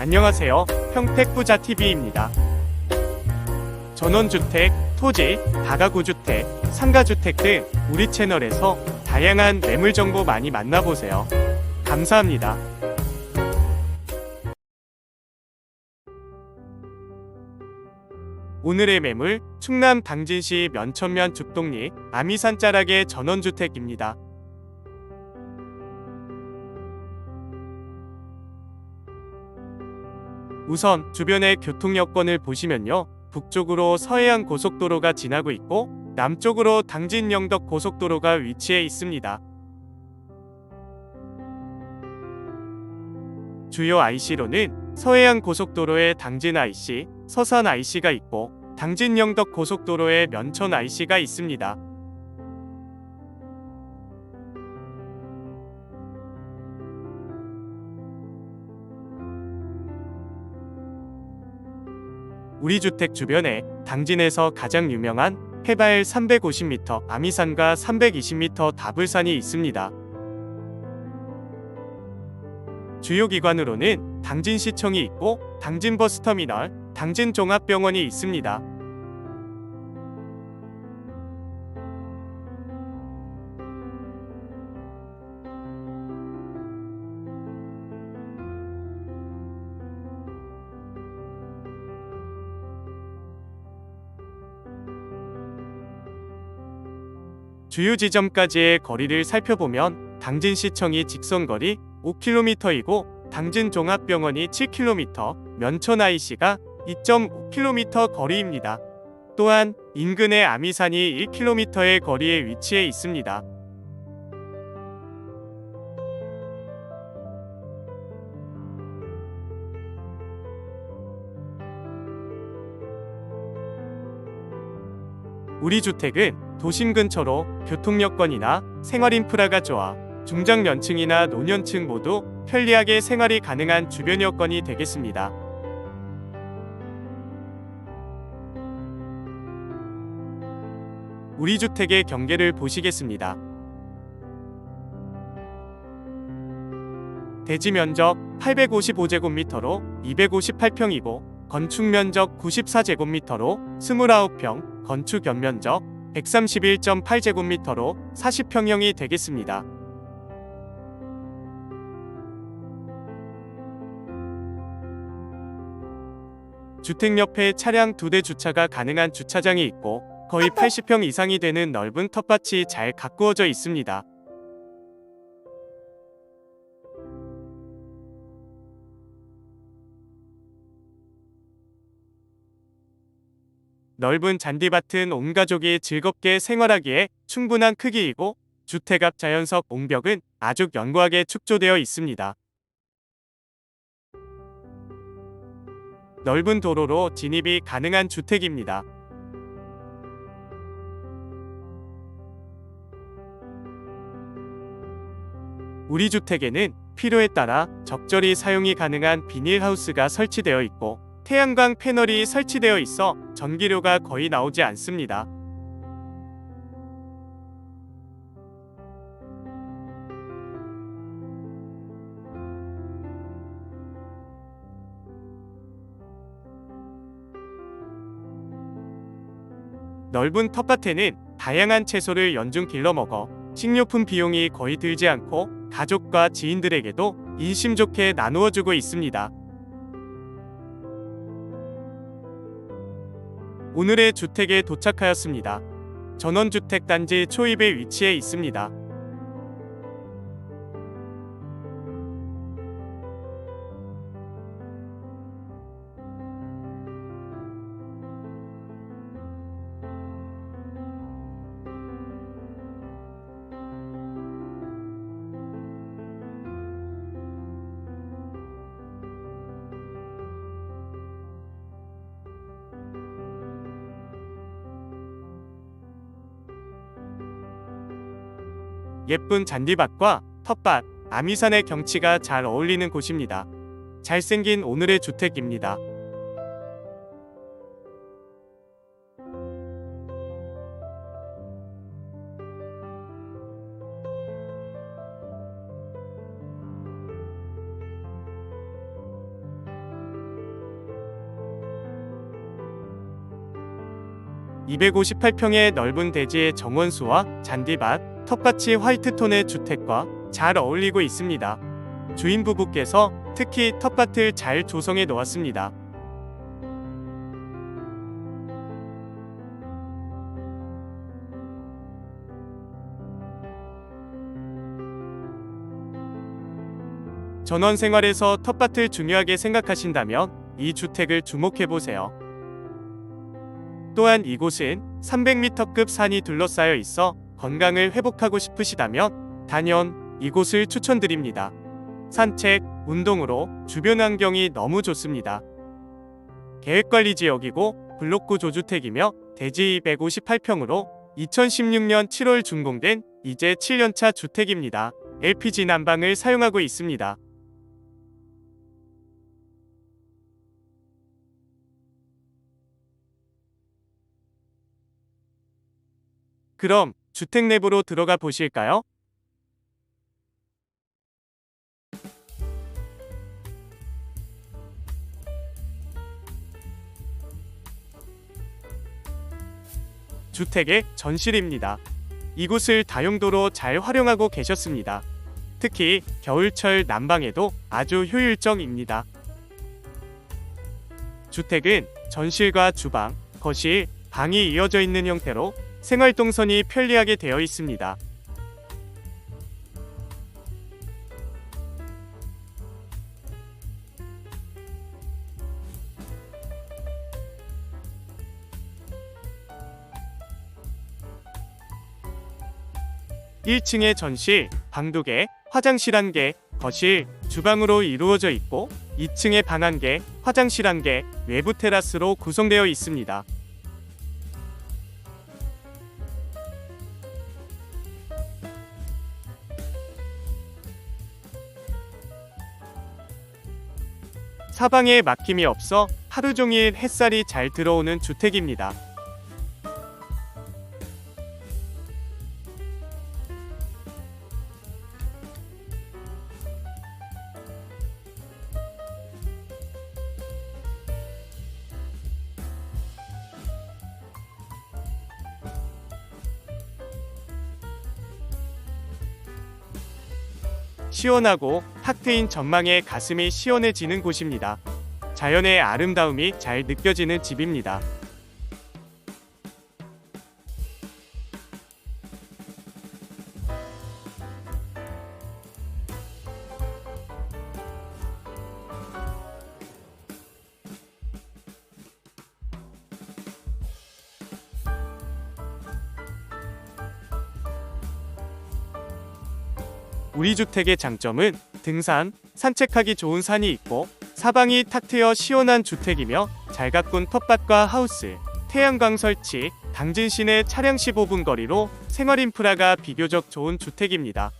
안녕하세요. 평택부자TV입니다. 전원주택, 토지, 다가구주택, 상가주택 등 우리 채널에서 다양한 매물 정보 많이 만나보세요. 감사합니다. 오늘의 매물 충남 당진시 면천면 죽동리 아미산 자락의 전원주택입니다. 우선 주변의 교통 여건을 보시면요. 북쪽으로 서해안 고속도로가 지나고 있고 남쪽으로 당진 영덕 고속도로가 위치해 있습니다. 주요 IC로는 서해안 고속도로에 당진 IC, 서산 IC가 있고 당진 영덕 고속도로에 면천 IC가 있습니다. 우리 주택 주변에 당진에서 가장 유명한 해발 350m 아미산과 320m 다불산이 있습니다. 주요 기관으로는 당진시청이 있고 당진버스터미널, 당진종합병원이 있습니다. 주요 지점까지의 거리를 살펴보면 당진시청이 직선거리 5km이고 당진종합병원이 7km, 면천 IC가 2.5km 거리입니다. 또한 인근의 아미산이 1km의 거리에 위치해 있습니다. 우리 주택은 도심 근처로 교통 여건이나 생활 인프라가 좋아 중장년층이나 노년층 모두 편리하게 생활이 가능한 주변 여건이 되겠습니다. 우리 주택의 경계를 보시겠습니다. 대지 면적 855제곱미터로 258평이고 건축 면적 94제곱미터로 29평, 건축 연면적 131.8제곱미터로 40평형이 되겠습니다. 주택 옆에 차량 두 대 주차가 가능한 주차장이 있고 거의 80평 이상이 되는 넓은 텃밭이 잘 가꾸어져 있습니다. 넓은 잔디밭은 온 가족이 즐겁게 생활하기에 충분한 크기이고 주택 앞 자연석 옹벽은 아주 견고하게 축조되어 있습니다. 넓은 도로로 진입이 가능한 주택입니다. 우리 주택에는 필요에 따라 적절히 사용이 가능한 비닐하우스가 설치되어 있고 태양광 패널이 설치되어 있어 전기료가 거의 나오지 않습니다. 넓은 텃밭에는 다양한 채소를 연중 길러 먹어 식료품 비용이 거의 들지 않고 가족과 지인들에게도 인심 좋게 나누어 주고 있습니다. 오늘의 주택에 도착하였습니다. 전원주택 단지 초입에 위치해 있습니다. 예쁜 잔디밭과 텃밭, 아미산의 경치가 잘 어울리는 곳입니다. 잘생긴 오늘의 주택입니다. (258평의) 넓은 대지의 정원수와 잔디밭, 텃밭이 화이트톤의 주택과 잘 어울리고 있습니다. 주인 부부께서 특히 텃밭을 잘 조성해 놓았습니다. 전원 생활에서 텃밭을 중요하게 생각하신다면 이 주택을 주목해 보세요. 또한 이곳은 300m급 산이 둘러싸여 있어 건강을 회복하고 싶으시다면 단연 이곳을 추천드립니다. 산책, 운동으로 주변 환경이 너무 좋습니다. 계획관리 지역이고 블록구 조주택이며 대지 258평으로 2016년 7월 준공된 이제 7년차 주택입니다. LPG 난방을 사용하고 있습니다. 그럼 주택 내부로 들어가 보실까요? 주택의 전실입니다. 이곳을 다용도로 잘 활용하고 계셨습니다. 특히 겨울철 난방에도 아주 효율적입니다. 주택은 전실과 주방, 거실, 방이 이어져 있는 형태로 생활 동선이 편리하게 되어 있습니다. (1층의) 전실, 방 2개, 화장실 1개, 거실, 주방으로 이루어져 있고 2층에 방 1개, 화장실 1개, 외부 테라스로 구성되어 있습니다. 사방에 막힘이 없어 하루 종일 햇살이 잘 들어오는 주택입니다. 시원하고 탁 트인 전망에 가슴이 시원해지는 곳입니다. 자연의 아름다움이 잘 느껴지는 집입니다. 우리 주택의 장점은 등산, 산책하기 좋은 산이 있고 사방이 탁 트여 시원한 주택이며 잘 가꾼 텃밭과 하우스, 태양광 설치, 당진 시내 차량 15분 거리로 생활 인프라가 비교적 좋은 주택입니다.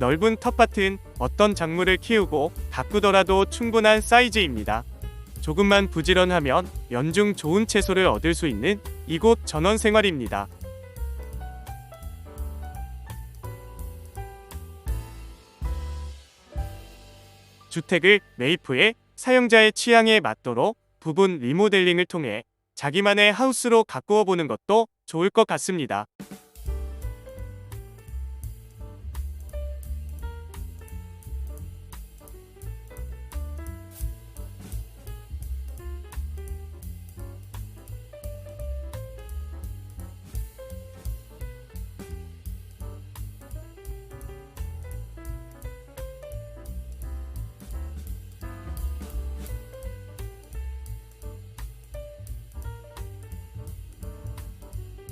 넓은 텃밭은 어떤 작물을 키우고 가꾸더라도 충분한 사이즈입니다. 조금만 부지런하면 연중 좋은 채소를 얻을 수 있는 이곳 전원 생활입니다. 주택을 후에 사용자의 취향에 맞도록 부분 리모델링을 통해 자기만의 하우스로 가꾸어 보는 것도 좋을 것 같습니다.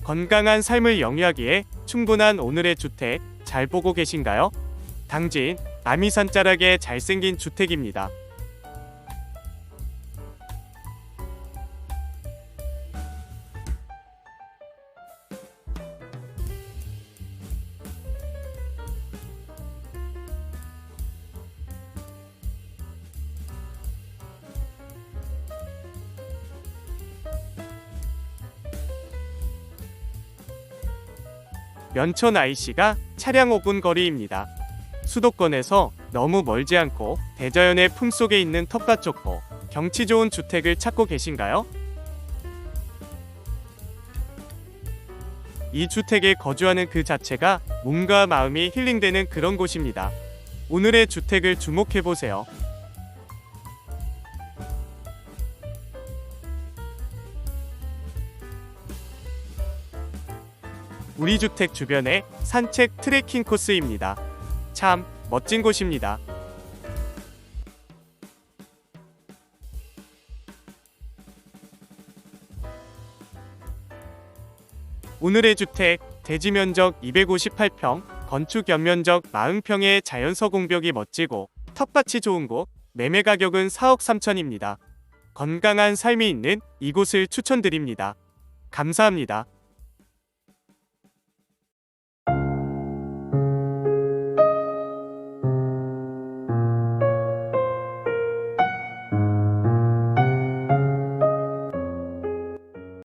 건강한 삶을 영위하기에 충분한 오늘의 주택 잘 보고 계신가요? 당진 아미산 자락의 잘생긴 주택입니다. 면천 IC가 차량 5분 거리입니다. 수도권에서 너무 멀지 않고 대자연의 품속에 있는 텃밭 좋고 경치 좋은 주택을 찾고 계신가요? 이 주택에 거주하는 그 자체가 몸과 마음이 힐링되는 그런 곳입니다. 오늘의 주택을 주목해 보세요. 우리 주택 주변의 산책 트레킹 코스입니다. 참 멋진 곳입니다. 오늘의 주택 대지 면적 258평, 건축 연면적 40평의 자연서 공벽이 멋지고 텃밭이 좋은 곳, 매매 가격은 4억 3천입니다. 건강한 삶이 있는 이곳을 추천드립니다. 감사합니다.